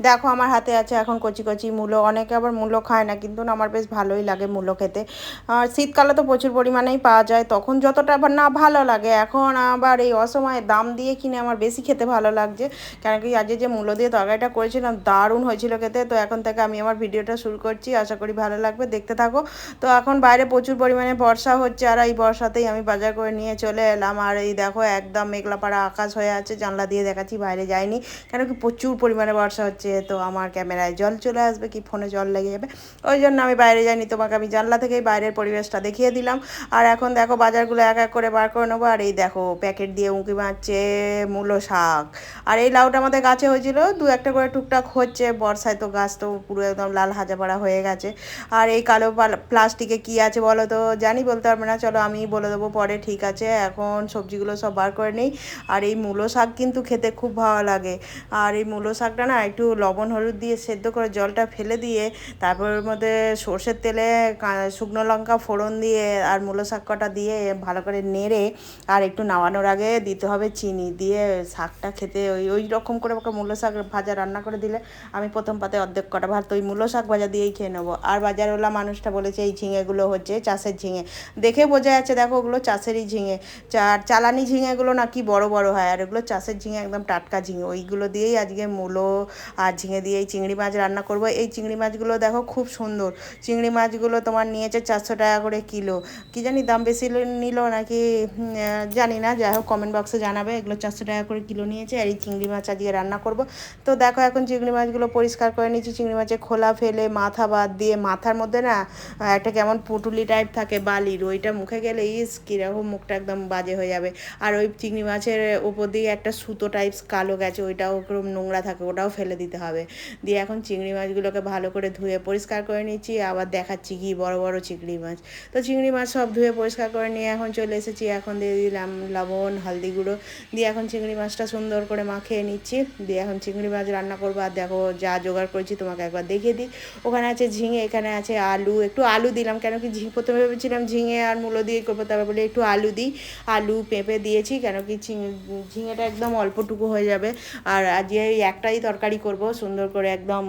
দেখো আমার হাতে আছে এখন কচি কচি মূলো। অনেকে আবার মূলো খায় না, কিন্তু আমার বেশ ভালোই লাগে মূলো খেতে। আর শীতকালে তো প্রচুর পরিমাণেই পাওয়া যায়, তখন যতটা আবার না ভালো লাগে, এখন আবার এই অসময়ে দাম দিয়ে কিনে আমার বেশি খেতে ভালো লাগছে। কেন কি আজকে যে মূলো দিয়ে তরকারিটা করেছিলাম, দারুণ হয়েছিল খেতে। তো এখন থেকে আমি আমার ভিডিওটা শুরু করছি, আশা করি ভালো লাগবে, দেখতে থাকো। তো এখন বাইরে প্রচুর পরিমাণে বর্ষা হচ্ছে, আর এই বর্ষাতেই আমি বাজার করে নিয়ে চলে এলাম। আর এই দেখো, একদম মেঘলা পাড়া আকাশ হয়ে আছে, জানলা দিয়ে দেখাচ্ছি, বাইরে যায়নি কেন কি প্রচুর পরিমাণে বর্ষা হচ্ছে। তো আমার ক্যামেরায় জল চলে আসবে কি ফোনে জল লেগে যাবে। ওই জন্য আমি বাইরে যাইনি, তোমাকে আমি জানলা থেকেই বাইরের পরিবেশটা দেখিয়ে দিলাম। আর এখন দেখো বাজারগুলো এক এক করে বার করে নেব। আর এই দেখো প্যাকেট দিয়ে উঁকি মারছে মূলো শাক। আর এই লাউটা আমাদের গাছে হয়েছিল, দু একটা করে টুকটাক হচ্ছে, বর্ষায় তো গাছ তো পুরো একদম লাল হাজাপাড়া হয়ে গেছে। আর এই কালো প্লাস্টিকে কি আছে বলো তো? জানি বলতে পারবে না, চলো আমি বলে দেবো পরে, ঠিক আছে? এখন সবজিগুলো সব বার করে নিই। আর এই মূলো শাক কিন্তু খেতে খুব ভালো লাগে। আর এই মূলো শাকটা না একটু লবণ, হলুদ দিয়ে সেদ্ধ করে জলটা ফেলে দিয়ে তারপর ওর মধ্যে সর্ষের তেলে শুকনো লঙ্কা ফোড়ন দিয়ে আর মূলো শাক কটা দিয়ে ভালো করে নেড়ে আর একটু নামানোর আগে দিতে হবে চিনি দিয়ে শাকটা খেতে। ওই ওই রকম করে ওকে মূলো শাক ভাজা রান্না করে দিলে আমি প্রথম পাতে অর্ধেক কটা ভাত, ওই মূলো শাক ভাজা দিয়েই খেয়ে নেব। আর বাজারওয়ালা মানুষটা বলেছে এই ঝিঙেগুলো হচ্ছে চাষের ঝিঙে। দেখে বোঝা যাচ্ছে দেখো ওগুলো চাষেরই ঝিঙে। আর চালানি ঝিঙেগুলো না কি বড় বড় হয়। আর ওগুলো চাষের ঝিঙে একদম টাটকা ঝিঙে। ওইগুলো দিয়েই আজকে মূলো আর ঝিঙে দিয়ে এই চিংড়ি মাছ রান্না করব। এই চিংড়ি মাছগুলো দেখো খুব সুন্দর। চিংড়ি মাছগুলো তোমার নিয়েছে চারশো টাকা করে কিলো। কি জানি দাম বেশি নিল নাকি জানি না। যাই হোক কমেন্ট বক্সে জানাবে। এগুলো চারশো টাকা করে কিলো নিয়েছে আর এই চিংড়ি মাছ আজকে রান্না করব। তো দেখো এখন চিংড়ি মাছগুলো পরিষ্কার করে নিয়েছি। চিংড়ি মাছের খোলা ফেলে মাথা বাদ দিয়ে মাথার মধ্যে না একটা কেমন পুটুলি টাইপ থাকে বালির। ওইটা মুখে গেলে ইস, কীরকম মুখটা একদম বাজে হয়ে যাবে। আর ওই চিংড়ি মাছের ওপর দিয়ে একটা সুতো টাইপস কালো গেছে, ওইটাও ওরকম নোংরা থাকে, ওটাও ফেলে দিতে হবে। দিয়ে এখন চিংড়ি মাছগুলোকে ভালো করে ধুয়ে পরিষ্কার করে নিচ্ছি, আবার দেখাচ্ছি কি বড় বড় চিংড়ি মাছ। তো চিংড়ি মাছ সব ধুয়ে পরিষ্কার করে নিয়ে এখন চলে এসেছি, এখন দিয়ে দিলাম লবণ, হলদি গুঁড়ো। দিয়ে এখন চিংড়ি মাছটা সুন্দর করে মাখিয়ে নিচ্ছি। দিয়ে এখন চিংড়ি মাছ রান্না করব, আর দেখো যা জোগাড় করেছি তোমাকে একবার দেখিয়ে দিই। ওখানে আছে ঝিঙে, এখানে আছে আলু। একটু আলু দিলাম কেন কি ঝিঙে, প্রথমে ভেবেছিলাম ঝিঙে আর মূলো দিয়ে করব, তারপর বলে একটু আলু দিই। আলু পেঁপে দিয়েছি কেন কি ঝিঙেটা একদম অল্পটুকু হয়ে যাবে। আর আজকে একটাই তরকারি করব সুন্দর করে একদম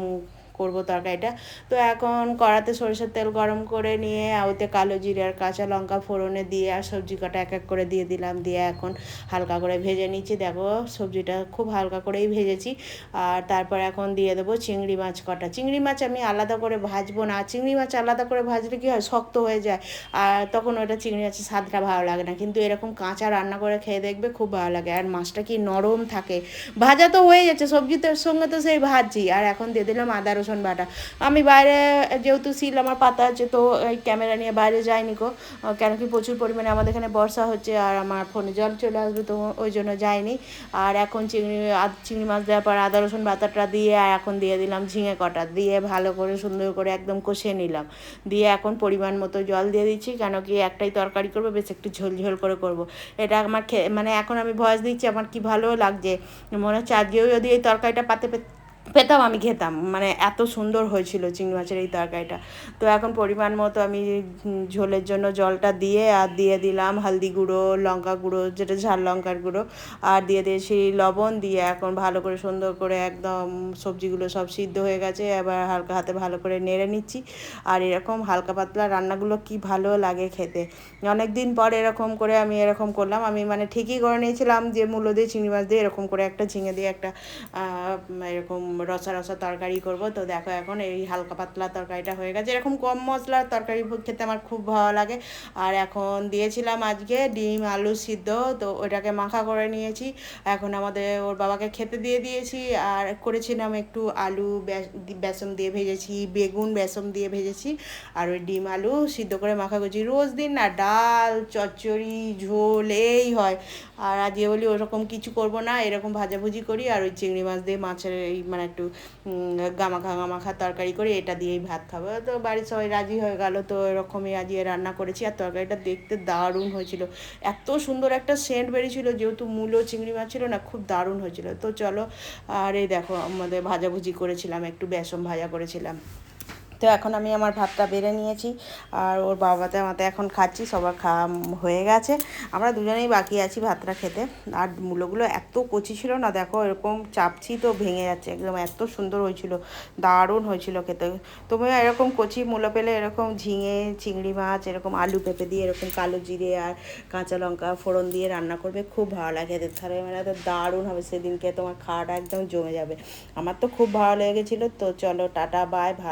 করব তরকারিটা। তো এখন কড়াতে সরষের তেল গরম করে নিয়ে ওতে কালো জিরে আর কাঁচা লঙ্কা ফোড়নে দিয়ে আর সবজি কটা এক এক করে দিয়ে দিলাম। দিয়ে এখন হালকা করে ভেজে নিচ্ছি। দেখো সবজিটা খুব হালকা করেই ভেজেছি। আর তারপর এখন দিয়ে দেবো চিংড়ি মাছ কটা। চিংড়ি মাছ আমি আলাদা করে ভাজবো না। চিংড়ি মাছ আলাদা করে ভাজলে কী হয়? শক্ত হয়ে যায়। আর তখন ওটা চিংড়ি মাছের স্বাদটা ভালো লাগে না। কিন্তু এরকম কাঁচা রান্না করে খেয়ে দেখবে খুব ভালো লাগে। আর মাছটা কি নরম থাকে। ভাজা তো হয়ে যাচ্ছে। সবজির সঙ্গে তো সেই ভাজছি। আর এখন দিয়ে দিলাম আদা, রসুন বাটা, আমি বাইরে যেহেতু সিল আমার পাতা আছে, তো এই ক্যামেরা নিয়ে বাইরে যাইনি গো। কেন কি প্রচুর পরিমাণে আমাদের এখানে বর্ষা হচ্ছে আর আমার ফোনে জল চলে আসবে, তো ওই জন্য যাইনি। আর এখন চিংড়ি চিংড়ি মাছ দেওয়ার পর আদা, রসুন বাতাটা দিয়ে আর এখন দিয়ে দিলাম ঝিঙে কটা, দিয়ে ভালো করে সুন্দর করে একদম কষিয়ে নিলাম। দিয়ে এখন পরিমাণ মতো জল দিয়ে দিচ্ছি, কেন কি একটাই তরকারি করব, বেশ একটু ঝোল ঝোল করে করব। এটা আমার মানে এখন আমি ভয়েস দিচ্ছি, আমার কি ভালো লাগছে। মনে হচ্ছে আজকেও যদি এই তরকারিটা পাতে পেতাম, আমি খেতাম। মানে এত সুন্দর হয়েছিল চিংড়ি মাছের এই তরকারিটা। তো এখন পরিমাণ মতো আমি ঝোলের জন্য জলটা দিয়ে আর দিয়ে দিলাম হলদি গুঁড়ো, লঙ্কা গুঁড়ো, যেটা ঝাল লঙ্কার গুঁড়ো, আর দিয়ে দিয়েছি লবণ দিয়ে এখন ভালো করে সুন্দর করে একদম সবজিগুলো সব সিদ্ধ হয়ে গেছে। এবার হালকা হাতে ভালো করে নেড়ে নিচ্ছি। আর এরকম হালকা পাতলা রান্নাগুলো কি ভালো লাগে খেতে। অনেক দিন পর এরকম করে আমি এরকম করলাম। আমি মানে ঠিকই করে নিয়েছিলাম যে মূল্য দিয়ে চিংড়ি মাছ দিয়ে এরকম করে একটা ঝিঙে দিয়ে একটা এরকম রসা রসা তরকারি করব। তো দেখো এখন এই হালকা পাতলা তরকারিটা হয়ে গেছে। এরকম কম মশলার তরকারি খেতে আমার খুব ভালো লাগে। আর এখন দিয়েছিলাম আজকে ডিম, আলু সিদ্ধ। তো ওইটাকে মাখা করে নিয়েছি। এখন আমাদের ওর বাবাকে খেতে দিয়ে দিয়েছি। আর করেছিলাম একটু আলু বেসন দিয়ে ভেজেছি, বেগুন বেসন দিয়ে ভেজেছি। আর ওই ডিম, আলু সিদ্ধ করে মাখা করছি। রোজ দিন না, ডাল, চচ্চড়ি, ঝোল, এই হয়। আর আজকে বলি ওরকম কিছু করব না। এরকম ভাজাভুজি করি। আর ওই চিংড়ি মাছ দিয়ে মাছের এই মানে একটু গামাখা গামাখা তরকারি করে এটা দিয়েই ভাত খাব। তো বাড়ির সবাই রাজি হয়ে গেল, তো এরকমই আজকে রান্না করেছি। আর তরকারিটা দেখতে দারুণ হয়েছিল। এত সুন্দর একটা সেন্ট বেরিয়েছিল, যেহেতু মূলো চিংড়ি মাছ ছিল না, খুব দারুণ হয়েছিল। তো চলো, আর এই দেখো, আমাদের ভাজাভুজি করেছিলাম, একটু বেসন ভাজা করেছিলাম। তো এখন আমি আমার ভাতটা বেড়ে নিয়েছি আর ওর বাবাতে আমাতে এখন খাচ্ছি, সবার খাওয়া হয়ে গেছে। আমরা দুজনেই বাকি আছি ভাতটা খেতে। আর মূলোগুলো এত কচি ছিল না, দেখো এরকম চাপছি তো ভেঙে যাচ্ছে, একদম এত সুন্দর হয়েছিল, দারুণ হয়েছিল খেতে। তুমি এরকম কচি মূলো পেলে এরকম ঝিঙে, চিংড়ি মাছ, এরকম আলু পেঁপে দিয়ে, এরকম কালো জিরে আর কাঁচা লঙ্কা ফোড়ন দিয়ে রান্না করবে, খুব ভালো লাগে এদের ধারে মানে তো দারুণ হবে সেদিনকে, তোমার খাওয়াটা একদম জমে যাবে। আমার তো খুব ভালো লেগেছিলো, তো চলো টাটা বাই ভা